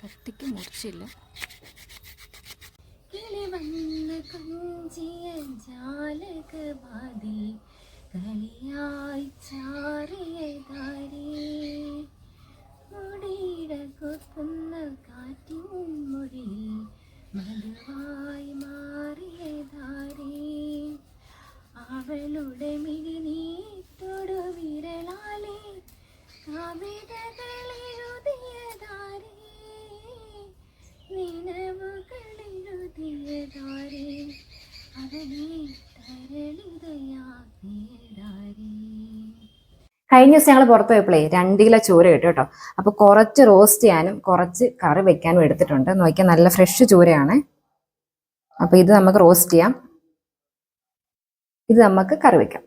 കട്ടിക്ക് മുറിച്ചില്ല. അവളുടെ മിഴി അവളുടെ മിഴിനീട്ടൊടു വിരലാലേ കവിതകൾ കഴിഞ്ഞ ദിവസം ഞങ്ങൾ പുറത്ത് പോയപ്പോഴേ രണ്ട് കിലോ ചൂര കിട്ടും കേട്ടോ. അപ്പോൾ കുറച്ച് റോസ്റ്റ് ചെയ്യാനും കുറച്ച് കറി വെക്കാനും എടുത്തിട്ടുണ്ട്. നോക്കിയാൽ നല്ല ഫ്രഷ് ചൂരയാണ്. അപ്പോൾ ഇത് നമുക്ക് റോസ്റ്റ് ചെയ്യാം. ഇത് നമുക്ക് കറി വെക്കാം.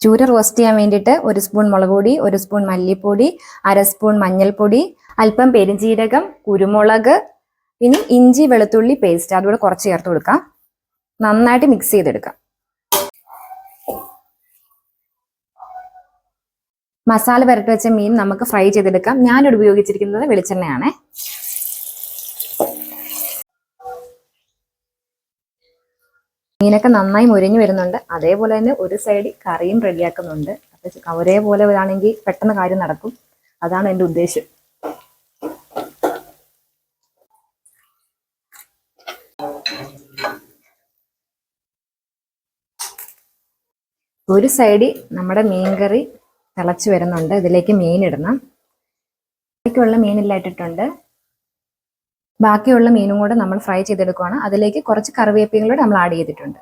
ചൂര റോസ്റ്റ് ചെയ്യാൻ വേണ്ടിയിട്ട് ഒരു സ്പൂൺ മുളക് പൊടി ഒരു സ്പൂൺ മല്ലിപ്പൊടി അര സ്പൂൺ മഞ്ഞൾപ്പൊടി അല്പം പെരിഞ്ചീരകം കുരുമുളക് ഇനി ഇഞ്ചി വെളുത്തുള്ളി പേസ്റ്റ് അതുകൂടെ കുറച്ച് ചേർത്ത് കൊടുക്കാം. നന്നായിട്ട് മിക്സ് ചെയ്തെടുക്കാം. മസാല പുരട്ടി വെച്ച മീൻ നമുക്ക് ഫ്രൈ ചെയ്തെടുക്കാം. ഞാനിവിടെ ഉപയോഗിച്ചിരിക്കുന്നത് വെളിച്ചെണ്ണയാണ്. മീനൊക്കെ നന്നായി മുരിഞ്ഞു വരുന്നുണ്ട്. അതേപോലെ തന്നെ ഒരു സൈഡ് കറിയും റെഡിയാക്കുന്നുണ്ട് അപ്പൊ ഒരേപോലെ ആണെങ്കിൽ പെട്ടെന്ന് കാര്യം നടക്കും. അതാണ് എന്റെ ഉദ്ദേശം. ഒരു സൈഡിൽ നമ്മുടെ മീൻകറി തിളച്ച് വരുന്നുണ്ട്. ഇതിലേക്ക് മീൻ ഇടണം. ബാക്കിയുള്ള മീനെല്ലാം ഇട്ടിട്ടുണ്ട്. ബാക്കിയുള്ള മീനും കൂടെ നമ്മൾ ഫ്രൈ ചെയ്തെടുക്കുകയാണ് അതിലേക്ക് കുറച്ച് കറിവേപ്പിലൂടെ നമ്മൾ ആഡ് ചെയ്തിട്ടുണ്ട്.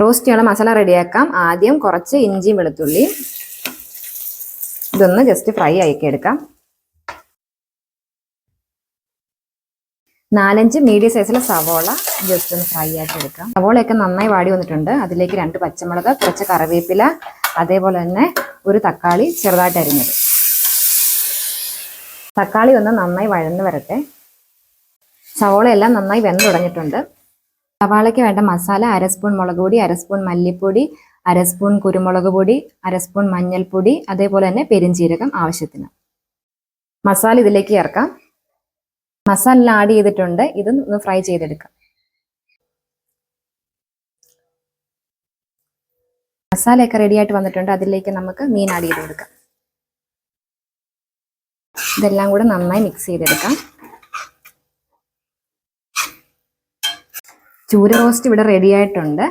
റോസ്റ്റ് ചെയ്യാനുള്ള മസാല റെഡിയാക്കാം ആദ്യം കുറച്ച് ഇഞ്ചിയും വെളുത്തുള്ളിയും ഇതൊന്ന് ജസ്റ്റ് ഫ്രൈ ആക്കി എടുക്കാം നാലഞ്ച് മീഡിയം സൈസിലെ സവോള ജസ്റ്റ് ഒന്ന് ഫ്രൈ ആക്കി എടുക്കാം. സവോളയൊക്കെ നന്നായി വാടി വന്നിട്ടുണ്ട്. അതിലേക്ക് രണ്ട് പച്ചമുളക് കുറച്ച് കറിവേപ്പില അതേപോലെ തന്നെ ഒരു തക്കാളി ചെറുതായിട്ട് അരിഞ്ഞത്. തക്കാളി ഒന്ന് നന്നായി വഴന്ന് വരട്ടെ. സവോളയെല്ലാം നന്നായി വെന്ത് തുടങ്ങിയിട്ടുണ്ട്. സവാളയ്ക്ക് വേണ്ട മസാല അര സ്പൂൺ മുളക് പൊടി അര സ്പൂൺ മല്ലിപ്പൊടി അര സ്പൂൺ കുരുമുളക് പൊടി അര സ്പൂൺ മഞ്ഞൾപ്പൊടി അതേപോലെ തന്നെ പെരിഞ്ചീരകം ആവശ്യത്തിന്. മസാല ഇതിലേക്ക് ചേർക്കാം. മസാല ആഡ് ചെയ്തിട്ടുണ്ട്. ഇത് ഒന്ന് ഫ്രൈ ചെയ്തെടുക്കാം. മസാലയൊക്കെ റെഡി ആയിട്ട് വന്നിട്ടുണ്ട്. അതിലേക്ക് നമുക്ക് മീൻ ആഡ് ചെയ്ത് കൊടുക്കാം. ഇതെല്ലാം കൂടെ നന്നായി മിക്സ് ചെയ്തെടുക്കാം. ചൂര റോസ്റ്റ് ഇവിടെ റെഡി ആയിട്ടുണ്ട്.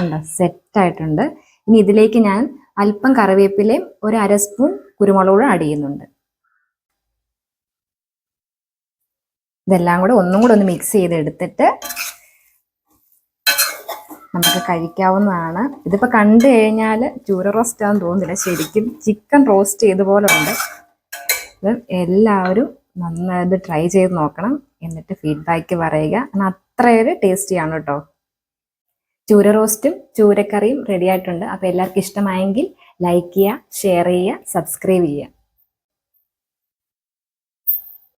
ഉണ്ടോ സെറ്റ് ആയിട്ടുണ്ട്. ഇനി ഇതിലേക്ക് ഞാൻ അല്പം കറിവേപ്പിലയും ഒരു അര സ്പൂൺ കുരുമുളകും ആഡ് ചെയ്യുന്നുണ്ട്. ഇതെല്ലാം കൂടെ ഒന്നും കൂടെ ഒന്ന് മിക്സ് ചെയ്തെടുത്തിട്ട് നമുക്ക് കഴിക്കാവുന്നതാണ്. ഇതിപ്പോൾ കണ്ടു കഴിഞ്ഞാൽ ചൂര റോസ്റ്റ് ആണെന്ന് തോന്നുന്നില്ല. ശരിക്കും ചിക്കൻ റോസ്റ്റ് ചെയ്ത പോലെ ഉണ്ട്. ഇത് എല്ലാവരും നന്നായിട്ട് ട്രൈ ചെയ്ത് നോക്കണം. എന്നിട്ട് ഫീഡ്ബാക്ക് പറയുക. കാരണം അത്രയൊരു ടേസ്റ്റിയാണ് കേട്ടോ. ചൂര റോസ്റ്റും ചൂരക്കറിയും റെഡി ആയിട്ടുണ്ട്. അപ്പോൾ എല്ലാവർക്കും ഇഷ്ടമായെങ്കിൽ ലൈക്ക് ചെയ്യുക ഷെയർ ചെയ്യുക സബ്സ്ക്രൈബ് ചെയ്യുക.